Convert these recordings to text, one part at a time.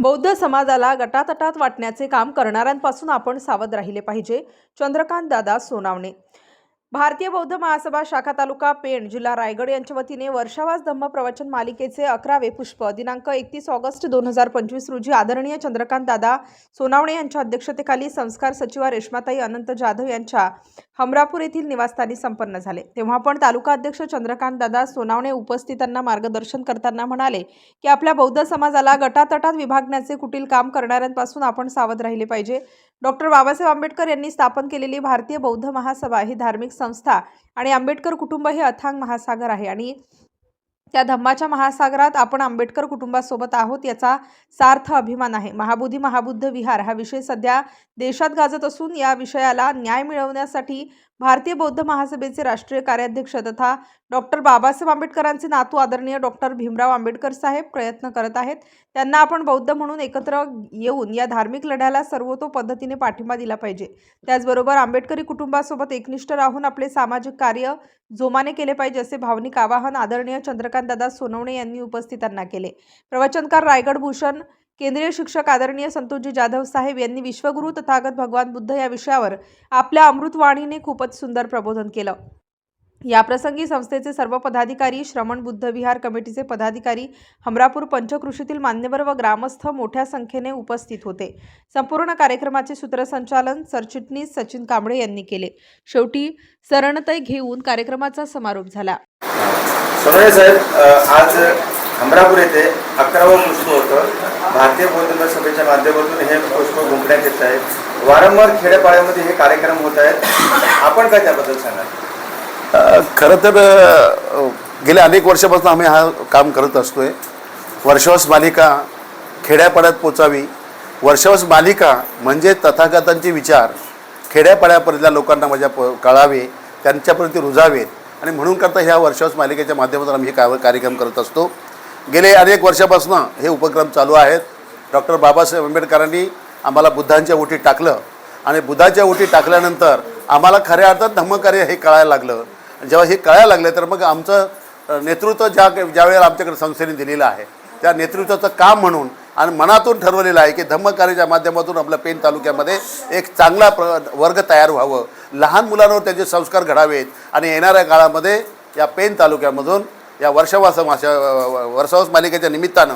बौद्ध समाजाला गटातटात वाटण्याचे काम करणाऱ्यांपासून आपण सावध राहिले पाहिजे. चंद्रकांत दादा सोनावणे. भारतीय बौद्ध महासभा शाखा तालुका पेण जिल्हा रायगड यांच्या वतीने वर्षावास धम्म प्रवचन मालिकेचे अकरावे पुष्प दिनांक एकतीस ऑगस्ट दोन हजार पंचवीस रोजी आदरणीय चंद्रकांत दादा सोनावणे यांच्या अध्यक्षतेखाली संस्कार सचिवा रेश्माताई अनंत जाधव यांच्या हमरापूर येथील निवासस्थानी संपन्न झाले. तेव्हा पण तालुका अध्यक्ष चंद्रकांत दादा सोनावणे उपस्थितांना मार्गदर्शन करताना म्हणाले की आपल्या बौद्ध समाजाला गटातटात विभागण्याचे कुटील काम करणाऱ्यांपासून आपण सावध राहिले पाहिजे. डॉक्टर बाबासाहेब आंबेडकर यांनी स्थापन केलेली भारतीय बौद्ध महासभा ही धार्मिक संस्था आणि आंबेडकर कुटुंब हे अथांग महासागर आहे आणि त्या धम्माच्या महासागरात आपण आंबेडकर कुटुंबासोबत आहोत याचा सार्थ अभिमान आहे. महाबोधी महाबुद्ध विहार हा विषय सध्या देशात गाजत असून या विषयाला न्याय मिळवण्यासाठी भारतीय बौद्ध महासभेचे राष्ट्रीय कार्याध्यक्ष तथा डॉक्टर बाबासाहेब आंबेडकरांचे नातू आदरणीय डॉक्टर भीमराव आंबेडकर साहेब प्रयत्न करत आहेत. त्यांना आपण बौद्ध म्हणून एकत्र येऊन या धार्मिक लढ्याला सर्वतो पद्धतीने पाठिंबा दिला पाहिजे. त्याचबरोबर आंबेडकरी कुटुंबासोबत एकनिष्ठ राहून आपले सामाजिक कार्य जोमाने केले पाहिजे असे भावनिक आवाहन आदरणीय श्रीकांतदादा सोनवणे यांनी उपस्थितांना केले. प्रवचनकार रायगड भूषण केंद्रीय शिक्षक आदरणीय संतोषजी जाधव साहेब यांनी विश्वगुरु तथागत भगवान बुद्ध या विषयावर आपल्या अमृतवाणीने खूपच सुंदर प्रबोधन केलं. याप्रसंगी संस्थेचे सर्व पदाधिकारी श्रमण बुद्ध विहार कमिटीचे पदाधिकारी हमरापूर पंचकृषीतील मान्यवर व ग्रामस्थ मोठ्या संख्येने उपस्थित होते. संपूर्ण कार्यक्रमाचे सूत्रसंचालन सरचिटणीस सचिन कांबळे यांनी केले. शेवटी सरणतय घेऊन कार्यक्रमाचा समारोप झाला. सोनवणे साहेब आज हमरापूर येथे अकरावं पुष्प होतं भारतीय बौद्ध सभेच्या माध्यमातून हे पुष्प गुंपण्यात येत आहे. वारंवार खेड्यापाड्यामध्ये हे कार्यक्रम होत आहेत. आपण काय त्याबद्दल सांगाल? खरं तर गेल्या अनेक वर्षापासून आम्ही हा काम करत असतोय. वर्षवस मालिका खेड्यापाड्यात पोचावी. वर्षवस मालिका म्हणजे तथागतांचे विचार खेड्यापाड्यापर्यंतल्या लोकांना माझ्या प कळावे त्यांच्यापर्यंत रुजावेत आणि म्हणून करता ह्या वर्षवस मालिकेच्या माध्यमातून आम्ही हे का कार्यक्रम करत असतो. गेले अनेक वर्षापासून हे उपक्रम चालू आहेत. डॉक्टर बाबासाहेब आंबेडकरांनी आम्हाला बुद्धांच्या ओटी टाकलं आणि बुद्धाच्या ओटी टाकल्यानंतर आम्हाला खऱ्या अर्थात धम्मकार्य हे कळायला लागलं. जेव्हा हे कळायला लागलं तर मग आमचं नेतृत्व ज्या ज्या वेळेला आमच्याकडे संस्थेने दिलेलं आहे त्या नेतृत्वाचं काम म्हणून आणि मनातून ठरवलेलं आहे की धम्मकार्याच्या माध्यमातून आपल्या पेन तालुक्यामध्ये एक चांगला प्र वर्ग तयार व्हावं. लहान मुलांवर त्यांचे संस्कार घडावेत आणि येणाऱ्या काळामध्ये या पेन तालुक्यामधून या वर्षवास माशा वर्षावास मालिकेच्या निमित्तानं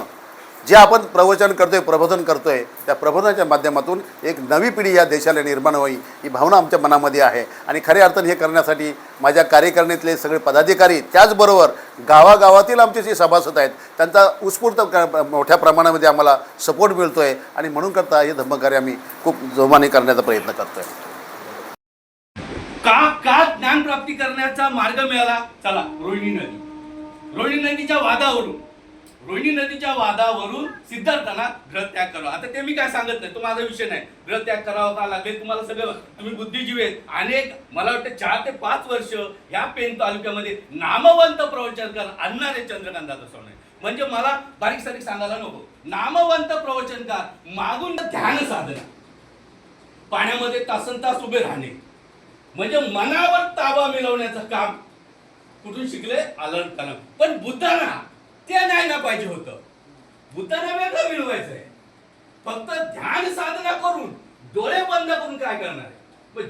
जे आपण प्रवचन करतोय प्रबोधन करतोय त्या प्रबोधनाच्या माध्यमातून एक नवी पिढी या देशाला निर्माण होईल ही भावना आमच्या मनामध्ये आहे. आणि खऱ्या अर्थाने हे करण्यासाठी माझ्या कार्यकारिणीतले सगळे पदाधिकारी त्याचबरोबर गावागावातील आमचे जे सभासद आहेत त्यांचा उत्स्फूर्त क- मोठ्या प्रमाणामध्ये आम्हाला सपोर्ट मिळतो आहे आणि म्हणून करता हे धम्मकार्य आम्ही खूप जोमाने करण्याचा प्रयत्न करतो आहे का का ज्ञान प्राप्ती करण्याचा मार्ग मिळाला? चला रोहिणी नदी. रोहिणी नदीच्या वादावरून. रोहिणी नदीच्या वादावरून सिद्धार्थांना ग्रह त्याग करावा. आता ते मी काय सांगत नाही तो माझा विषय नाही. ग्रह त्याग करावा का लागेल? तुम्हाला सगळं तुम्ही बुद्धिजीवी आहेत. अनेक मला वाटतं चार ते पाच वर्ष ह्या पेन तालुक्यामध्ये नामवंत प्रवचनकार आणणारे चंद्रकांत दादा सोने म्हणजे मला बारीक सारीक सांगायला नको. नामवंत प्रवचनकार मागून ध्यान साधना. पाण्यामध्ये तासन तास उभे राहणे. म्हणजे मनावर ताबा मिळवण्याचं काम. कुठून शिकले? अलर्टताना पण बुद्धांना. ते नाही ना पाहिजे होतं. बुद्धांना वेगळं मिळवायचंय. फक्त ध्यान साधना करून डोळे बंद करून काय करणार आहे?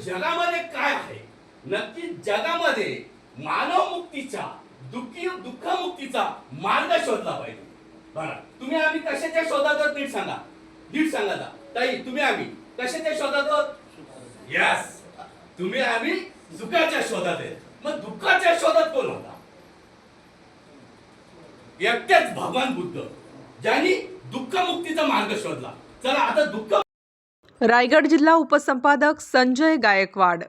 जगामध्ये काय आहे? नक्की जगामध्ये मानव मुक्तीचा दुःखी दुःखमुक्तीचा मार्ग शोधला पाहिजे. बरं तुम्ही आम्ही कशाच्या शोधात आहोत नीट सांगा. नीट सांगा ताई तुम्ही आम्ही कशाच्या शोधात आहोत यस तुम्ही आम्ही सुखाच्या शोधात आहे मग दुःखाच्या शोधात कोण होता? एकटेच भगवान बुद्ध ज्यांनी दुःखमुक्तीचा मार्ग शोधला. चला आता दुःख रायगड जिल्हा उपसंपादक संजय गायकवाड.